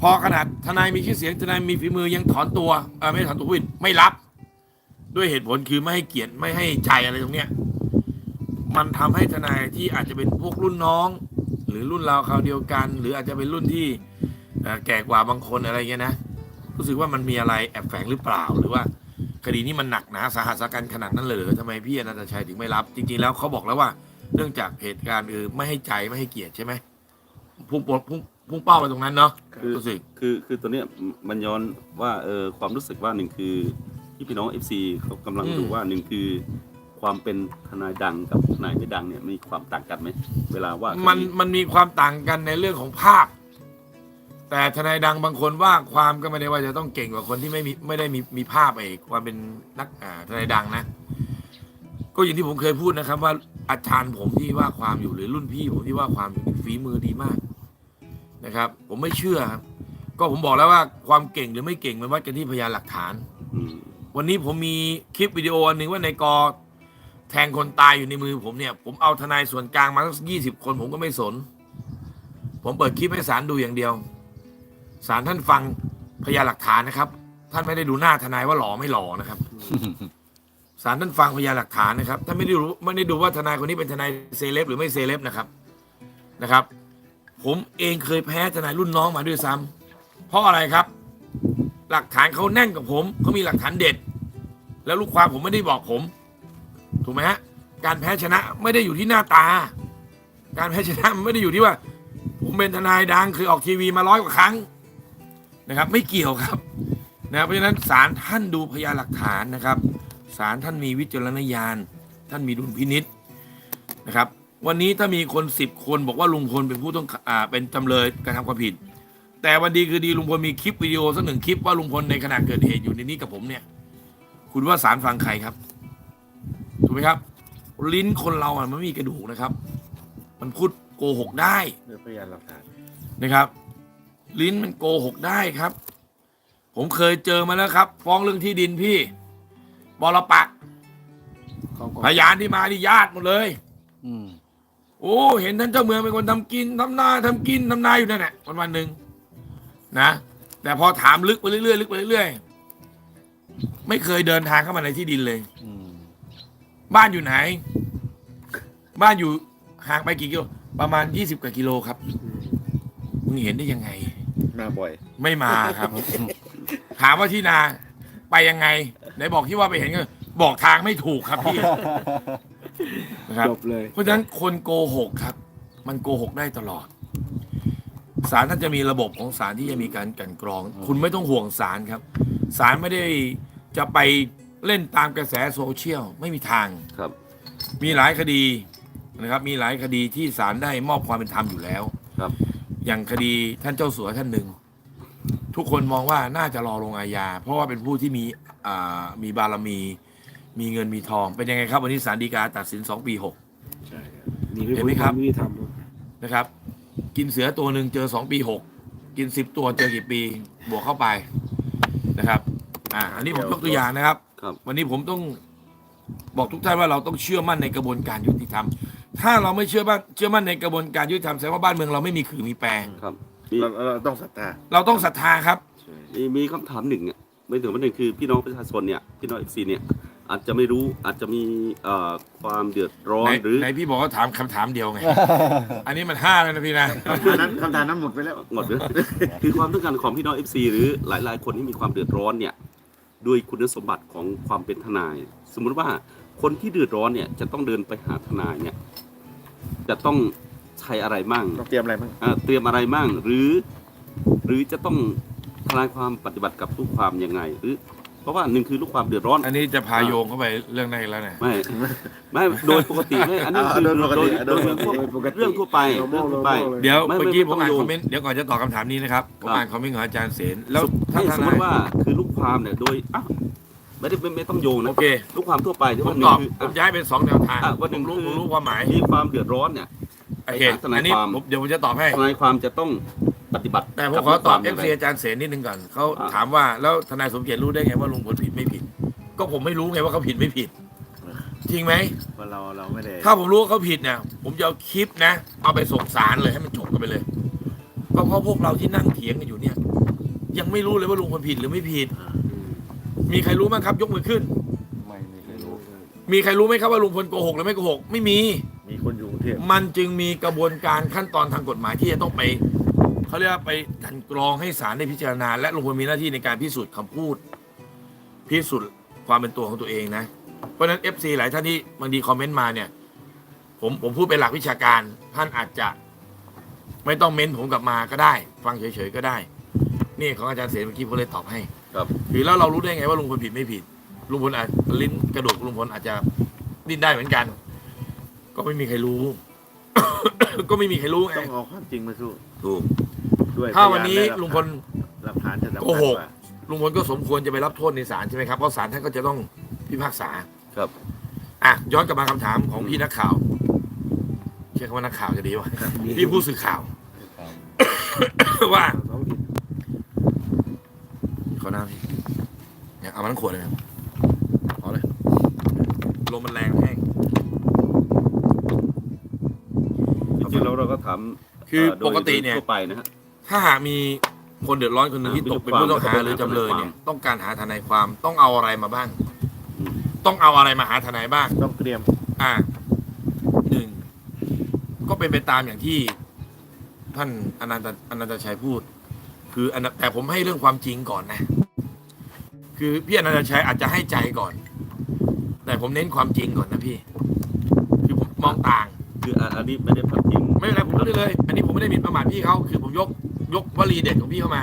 พอขนาดทนายมีชื่อเสียงทนายมีฝีมือยังถอนตัวไม่ถอนตัววินไม่รับ ด้วยเหตุผลคือไม่ให้เกียรติไม่ให้ใจอะไรตรงเนี้ยมันทำให้ทนายที่อาจจะเป็นพวกรุ่นน้อง หรือรุ่นเราคราวเดียวกัน หรืออาจจะเป็นรุ่นที่แก่กว่าบางคนอะไรเงี้ยนะรู้สึกว่ามันมีอะไรแอบแฝงหรือเปล่าหรือว่าคดีนี้มันหนักหนาสาหัสกันขนาดนั้นเลยหรือทำไมพี่อนันตชัยถึงไม่รับ จริง ๆ แล้วเขาบอกแล้วว่า เนื่องจากเหตุการณ์คือไม่ให้ใจไม่ให้เกียรติใช่ไหมพุ่ง ปพุ่งพุ่งเป้าไปตรงนั้นเนาะคือรู้สึกคือคือตัวเนี้ยมันย้อนว่าเออความรู้สึกว่าหนึ่งคือ ที่พี่น้อง FC เขากำลังอืมดูว่าหนึ่งคือ ความเป็นทนายดังกับทนายไม่ดังเนี่ยมีความต่างกันไหมเวลาว่าคดีมันมันมีความต่างกันในเรื่องของภาพ แต่ทนายดังบางคนว่าความก็ไม่ได้ว่าจะต้องเก่งกว่าคนที่ไม่มีไม่ได้มีมีภาพไอ้ความเป็นนักอ่าทนายดังนะก็อย่างที่ผมเคยพูดนะครับ ว่าอาจารย์ผมที่ว่าความอยู่หรือรุ่นพี่ผมที่ว่าความอยู่นี่ฝีมือดีมาก นะครับ ผมไม่เชื่อครับก็ผมบอกแล้วว่าความเก่งหรือไม่เก่งมันวัดกันที่พยานหลักฐานอืมวันนี้ผมมีคลิปวิดีโออันหนึ่งว่าในกอแทงคนตายอยู่ในมือผมเนี่ย ผมเอาทนายส่วนกลางมาสักยี่สิบคนผมก็ไม่สน ผมเปิดคลิปให้ศาลดูอย่างเดียวศาลท่านฟังพยานหลักฐานนะครับ ท่านไม่ได้ดูหน้าทนายว่าหล่อไม่หล่อนะครับศาลท่านฟังพยานหลักฐานนะครับท่านไม่ได้รู้ไม่ได้ดูว่าทนายคนนี้เป็นทนายเซเลบหรือไม่เซเลบนะครับนะครับ ผมเองเคยแพ้ทนายรุ่นน้องมาด้วยซ้ำเพราะอะไรครับ หลักฐานเขาแน่นกับผมเขามีหลักฐานเด็ด แล้วลูกความผมไม่ได้บอกผม ถูกไหมฮะการแพ้ชนะไม่ได้อยู่ที่หน้าตา การแพ้ชนะมันไม่ได้อยู่ที่ว่า ผมเป็นทนายดังเคยออกทีวีมาร้อยกว่าครั้งนะครับ ไม่เกี่ยวครับนะเพราะฉะนั้นศาลท่านดูพยานหลักฐานนะครับศาลท่านมีวิจารณญาณ ท่านมีดุลพินิษนะครับ วันนี้ถ้ามีคนสิบคนบอกว่าลุงพลเป็นผู้ต้องอ่าเป็นจำเลยกระทำความผิด แต่วันดีคือดีลุงพลมีคลิปวิดีโอสักหนึ่งคลิปว่าลุงพลในขณะเกิดเหตุอยู่ในนี้กับผมเนี่ย คุณว่าสารฟังใครครับถูกไหมครับ ลิ้นคนเราอะมันไม่มีกระดูกนะครับ มันพูดโกหกได้เรื่องพยานหลักฐานนะครับ ลิ้นมันโกหกได้ครับ ผมเคยเจอมาแล้วครับ ฟ้องเรื่องที่ดินพี่บรปักษ์เขาก็พยานที่มาที่ญาติหมดเลย อืม โอ้เห็นท่านเจ้าเมืองเป็นคนทำกินทำนาทำกินทำนาอยู่นั่นแหละวันวันๆหนึ่งนะ แต่พอถามลึกไปเรื่อยๆลึกไปเรื่อยๆไม่เคยเดินทางเข้ามาในที่ดินเลยอืมบ้านอยู่ไหน บ้านอยู่ห่างไปกี่กิโลประมาณยี่สิบกว่ากิโลครับอืมมึงเห็นได้ยังไงมาบ่อย ไม่มาครับ ถามว่าที่นา ไปยังไงไหนบอกที่ว่าไปเห็นก็บอกทางไม่ถูกครับพี่ นะครับจบเลย เพราะฉะนั้นคนโกหกครับ มันโกหกได้ตลอดศาลท่านจะมีระบบของศาลที่จะมีการกลันกรอง คุณไม่ต้องห่วงศาลครับศาลไม่ได้จะไปเล่นตามกระแสโซเชียลไม่มีทาง ครับ มีหลายคดีนะครับมีหลายคดีที่ศาลได้มอบความเป็นธรรมอยู่แล้วครับ อย่างคดีท่านเจ้าสัวท่านหนึ่ง ทุกคนมองว่าน่าจะรอลงอาญาเพราะว่าเป็นผู้ที่มีอ่ามีบารมี มีเงินมีทอง เป็นยังไงครับ วันนี้ศาลฎีกาตัดสินสองปีหก ใช่ครับมีเห็นไหมครับมีทำด้วยนะครับ กินเสือตัวหนึ่งเจอสองปีหกกินสิบตัวเจอกี่ปี บวกเข้าไปนะครับ อ่า อันนี้ผมยกตัวอย่างนะครับ ครับ วันนี้ผมต้องบอกทุกท่านว่าเราต้องเชื่อมั่นในกระบวนการยุติธรรม ถ้าเราไม่เชื่อมั่นเชื่อมั่นในกระบวนการยุติธรรมแสดงว่าบ้านเมืองเราไม่มีขื่อมีแปรครับ มีเราเราต้องศรัทธาเราต้องศรัทธาครับใช่มีมีคำถามหนึ่งอะไม่ถึงว่าหนึ่งคือพี่น้องประชาชนเนี่ยพี่น้อง FC เนี่ย อาจจะไม่รู้อาจจะมีเอ่อความเดือดร้อไหนนหรือไหนพี่บอกว่าถามคำถามเดียวไง อันนี้มันห้าแล้วนะพี่นะ คำถามนั้นคำถามนั้นหมดไปแล้ว หมดเลยคือความต้องการของพี่น้อง FC หรือหลาย ๆ คนที่มีความเดือดร้อนเนี่ยด้วยคุณสมบัติของความเป็นทนาย สมมุติว่าคนที่เดือดร้อนเนี่ยจะต้องเดินไปหาทนายเนี่ยจะต้องใช้อะไรมั่งต้องเตรียมอะไรบ้างอ่าเตรียมอะไรมั่งหรือหรือจะต้องทลายความปฏิบัติกับลูกความยังไง หรือ เพราะว่าหนึ่งคือลูกความเดือดร้อน อันนี้จะพาโยงเข้าไปเรื่องไหนนอีกแล้วเนี่ย ไม่ไม่โดยปกติไม่อันนี้คือโดยปกโดติยโดโดยยปกติเรื่องทั่วไปเรื่องทั่วไป เดี๋ยวไม่เมื่อกี้ไม่ผมอ่านไม่ต้องโยงคอมเมนต์เดี๋ยวก่อนจะตอบคำถามนี้นะครับผมครับอ่านคอมเมนต์ของอาจารย์เสนแล้วให้ถ้าสมมติว่าคือลูกความเนี่ยโดยอ้าวไม่ได้ไม่ไม่ต้องโยงโอนะเคลูกความทั่วไปที่ผว่ามหตนึ่องบคือผมอะย้ายเป็นสองแนวทางอะวันหนึ่งผมรู้คือผมรู้ความหมายมีความเดือดร้อนเนี่ย โอเคทนายอันนี้ความผมเดี๋ยวผมจะตอบให้ ทนายความจะต้องปฏิบัติแต่ผมกับขอตอบลูเอกฟความซีย่างไรอาจารย์เสนนิดนึงก่อนเขาอ่าถามว่าแล้วทนายสมเกียรติรู้ได้ไงว่าลุงพลผิดไม่ผิด ก็ผมไม่รู้ไงว่าเขาผิดไม่ผิด จริงไหมว่าเราเราไม่ได้ถ้าผมรู้ว่าเขาผิดเนี่ยผมจะเอาคลิปนะ เอาไปส่งสารเลยให้มันจบกันไปเลยก็ก็เพราะพวกเราที่นั่งเถียงกันอยู่เนี่ย ยังไม่รู้เลยว่าลุงพลผิดหรือไม่ผิด มีใครรู้บ้างครับ ยกมือขึ้น ไม่ไม่เคยรู้ มีใครรู้ไหมครับว่าลุงพลโกหกหรือไม่โกหก ไม่มี มีคนอยู่กรุงเท พมันจึงมีกระบวนการขั้นตอนทางกฎหมายที่จะต้องไปเขาเรียกว่าไปกลันกรองให้ศาลได้พิจารณา และลุงพลมีหน้าที่ในการพิสูจน์คำพูด พิสูจน์ความเป็นตัวของตัวเองนะ เพราะฉะนั้น FC หลายท่านที่บางทีคอมเมนต์มาเนี่ย ผมผมพูดเป็นหลักวิชาการ ท่านอาจจะ ไม่ต้องเม้นผมกลับมาก็ได้ ฟังเฉยๆก็ได้ นี่ของอาจารย์เสนเมื่อกี้ผมเลยตอบให้ครับหรือแล้วเรารู้ได้ไงว่าลุงพลผิดไม่ผิดลุงพลอาจลิ้นกระดูกลุงพลอาจจะดิ้นได้เหมือนกัน ก็ไม่มีใครรู้ ก็ไม่มีใครรู้ไงต้องเอาความจริงมาสู้ถูกด้วยถ้าวันนี้พยและลุงพลหลักฐานจะสำคัญโกหกว่าลุงพลก็สมควรจะไปรับโทษในศาลใช่ไหมครับเพราะศาลท่านก็จะต้องพิพากษาครับอะย้อนกลับมาคำถามของพี่นักข่าวใช้คำว่านักข่าวจะดีวะพี่ผู้สื่อข่าวว่าขอน้ำพี่เนี่ยเอามาทั้งขวดเลยนะเอาเลยลมมันแรงแห้ง จริงๆเราเราก็ถามคือเโดปกติเนี่ย ทั่วไปนะฮะ ถ้าหากมีคนเดือดร้อนคนหนึ่งที่อ่าตกเป็นมีผู้ลูต้อกงความหาหรือจำเลยเนี่ยความต้องการหาทนายความต้องเอาอะไรมาบ้าง อืม ต้องเอาอะไรมาหาทนายบ้าง ต้องเตรียม อ่าหนึ่งก็เป็นไปตามอย่างที่ท่านอนันตอนันตชัยพูด คืออันดับแต่ผมให้เรื่องความจริงก่อนนะ คือพี่อนันตชัยอาจจะให้ใจก่อน แต่ผมเน้นความจริงก่อนนะพี่ คือผมมองต่าง คืออันอันนี้ไม่ได้พัดพิง ไม่เป็นไรผมพูดได้เลย อันนี้ผมไม่ได้มินประมาทพี่เขาคือผมยกยกวลีเด็ดของพี่เข้ามา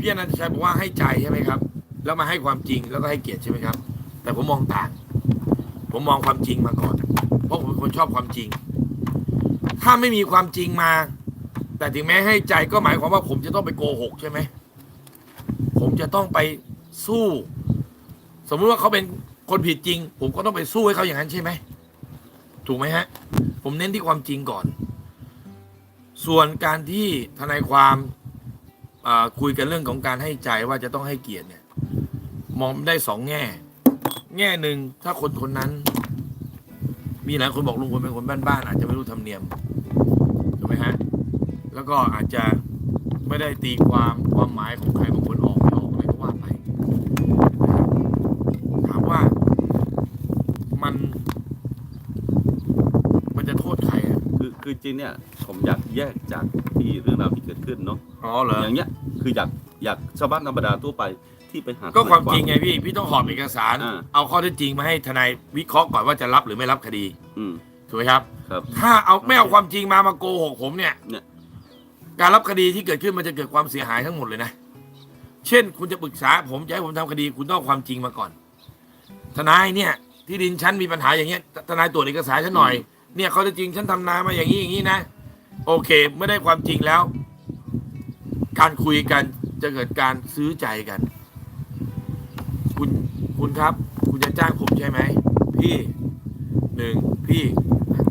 พี่อนันตชัยบอกว่าให้ใจใช่ไหมครับ แล้วมาให้ความจริงแล้วก็ให้เกียรติใช่ไหมครับ แต่ผมมองต่าง ผมมองความจริงมาก่อน เพราะผมเป็นคนชอบความจริง ถ้าไม่มีความจริงมา แต่ถึงแม้ให้ใจก็หมายความว่าผมจะต้องไปโกหกใช่ไหมผมจะต้องไปสู้ สมมุติว่าเขาเป็นคนผิดจริง ผมก็ต้องไปสู้ให้เขาอย่างนั้นใช่ไหมถูกไหมฮะ ผมเน้นที่ความจริงก่อน ส่วนการที่ทนายความาคุยกันเรื่องของการให้ใจว่าจะต้องให้เกียรติเนี่ย มองได้สองแง่ แง่หนึ่งถ้าคนคนนั้น มีหลายคนบอกลุงพลเป็นคนบ้านๆอาจจะไม่รู้ธรรมเนียมถูกไหมฮะแล้วก็อาจจะไม่ได้ตีความความหมายของใครบางคนออกไม่ออกอะไรก็ว่าไป ถามว่ามัน มันจะโทษใครอะ คือคือจริงเนี่ยผมอยากแยกจากที่เรื่องราวที่เกิดขึ้นเนาะอ๋อเหรออย่างเงี้ยคืออยากอยากชาวบ้านธรรมดาทั่วไปที่ไปหาก็ความจริงทนยไงพี่พี่ต้องหอบเอกสารอ่าเอาข้อเท็จจริงมาให้ทนายวิเคราะห์ก่อนว่าจะรับหรือไม่รับคดี อืมถูกไหมครับครับถ้าเอาไม่เอาความจริงมามาโกหกผมเนี่ยเนี่ยการรับคดีที่เกิดขึ้นมันจะเกิดความเสียหายทั้งหมดเลยนะ เช่น คุณจะปรึกษาผมจะให้ผมทำคดี คุณต้องเอาความจริงมาก่อน ทนายเนี่ย ที่ดินฉันมีปัญหาอย่างเงี้ย ทนายตรวจเอกสารฉันหน่อย เนี่ยข้อเท็จจริงฉันทำนามาอย่างนี้อย่างนี้นะ โอเคเมื่อได้ความจริงแล้ว การคุยกันจะเกิดการซื้อใจกัน คุณคุณครับ คุณจะจ้างผมใช่ไหมพี่หนึ่งพี่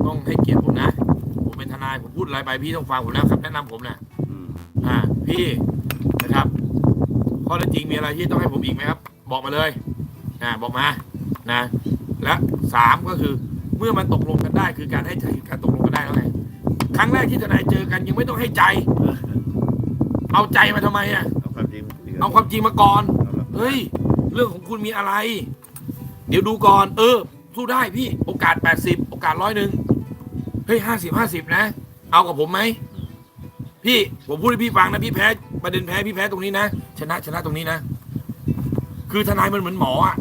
ต้องให้เกียรติผมนะ ผมเป็นทนายผมพูดอะไรไปพี่ต้องฟังผมแล้วครับ แนะนำผมนะอืมอ่า พี่นะครับข้อเท็จจริงมีอะไรที่ต้องให้ผมอีกไหมครับ บอกมาเลยนะบอกมานะ และสามก็คือ เมื่อมันตกลงกันได้ คือการให้ใจคือการตกลงกันได้แล้วไงครั้งแรกที่ทนายเจอกันยังไม่ต้องให้ใจ เอาใจมาทำไมอะเอาความจริงคุยกันเอาความจริงมาก่อนเอาหลักฐานเฮ้ย เรื่องของคุณมีอะไร เดี๋ยวดูก่อน เออ สู้ได้พี่โอกาส 80 โอกาสร้อยหนึ่งเฮ้ยห้าสิบห้าสิบนะ เอากับผมไหมพี่ผมพูดให้พี่ฟังนะพี่แพ้ประเด็นแพ้พี่แพ้ตรงนี้นะชนะชนะตรงนี้นะ คือทนายมันเหมือนหมออะ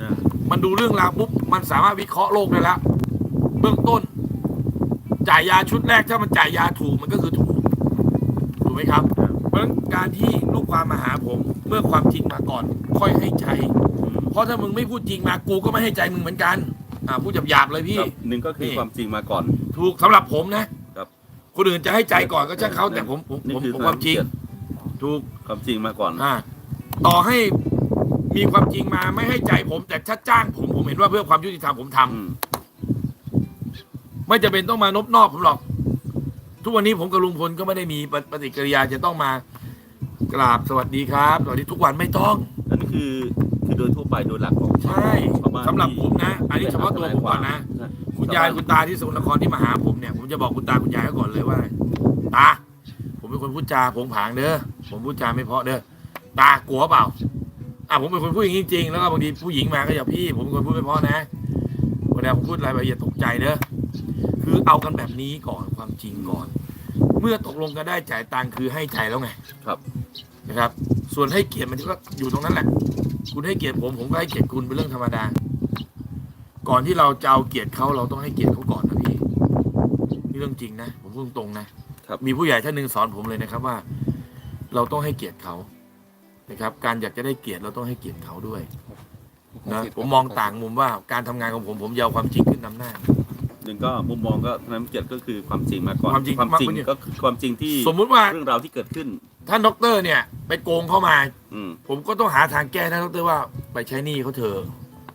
อ่ามันดูเรื่องราวปุ๊บมันสามารถวิเคราะห์โรคได้แล้วเบื้องต้น จ่ายยาชุดแรกถ้ามันจ่ายยาถูกมันก็คือถูก ถูกไหมครับ เพราะฉะนั้นการที่ลูกความมาหาผมเมื่อความจริงมาก่อน ค่อยให้ใจเพราะถ้ามึงไม่พูดจริงมากูก็ไม่ให้ใจมึงเหมือนกันอ่าพูดหยาบๆเลยพี่ ครับหนึ่งก็คือนี่ ความจริงมาก่อน ถูกสำหรับผมนะครับ คนอื่นจะให้ใจก่อนก็ช่างเขาแต่ผมผมนี่ผมคือผมความจริง ถูก ความจริงมาก่อน อ่าต่อให้มีความจริงมาไม่ให้ใจผมแต่ถ้าจ้างผมผมเห็นว่าเพื่อความยุติธรรมผมทำอืม ไม่จะเป็นต้องมานบนอบผมหรอก ทุกวันนี้ผมกับลุงพลก็ไม่ได้มีปฏิปฏิกิริยาจะต้องมากราบสวัสดีครับสวัสดีทุกวันไม่ต้องอันนี้คือคือโดยทั่วไปโดยหลักของใช่ชาวบ้านสำหรับที่ผมนะ อันนี้เฉพาะตัวผมก่อนนะ ใช่คุณยายคุณตาที่สกลนครที่มาหาผมเนี่ย ผมจะบอกคุณตาคุณยายเขาก่อนเลยว่าตาผมผมเป็นคนพูดจาผงผางเด้อผมพูดจาไม่เพราะเด้อตากลัวเปล่าอะผมเป็นคนพูดอย่างนี้จริงแล้วก็บางทีผู้หญิงมาก็อย่าพี่ ผมเป็นคนพูดไม่เพราะนะเวลาผมพูดอะไรไปอย่าตกใจเด้อ คือเอากันแบบนี้ก่อนความจริงก่อน เมื่อตกลงกันได้จ่ายตังค์คือให้ใจแล้วไงครับ นะครับ ส่วนให้เกียรติมันก็อยู่ตรงนั้นแหละ คุณให้เกียรติผมผมก็ให้เกียรติคุณเป็นเรื่องธรรมดา ก่อนที่เราจะเอาเกียรติเขาเราต้องให้เกียรติเขาก่อนนะพี่นี่เรื่องจริงนะผมพูดตรงๆนะครับมีผู้ใหญ่ท่านหนึ่งสอนผมเลยนะครับว่า เราต้องให้เกียรติเขานะครับ การอยากจะได้เกียรติเราต้องให้เกียรติเขาด้วยนะผมมองต่างมุมว่าการทำงานของผมผมจะเอาความจริงขึ้นนำหน้า หนึ่งก็มุมมองก็นั้นเกียรติก็คือความจริงมาก่อนความจริงความจริงมากกว่านี้ก็คือความจริงที่สมมุติว่าเรื่องราวที่เกิดขึ้น ท่านดอกเตอรเนี่ย ไปโกงเข้ามา อืม ผมก็ต้องหาทางแก้นะดอกเตอรว่าไปใช้หนี้เขาเถอะ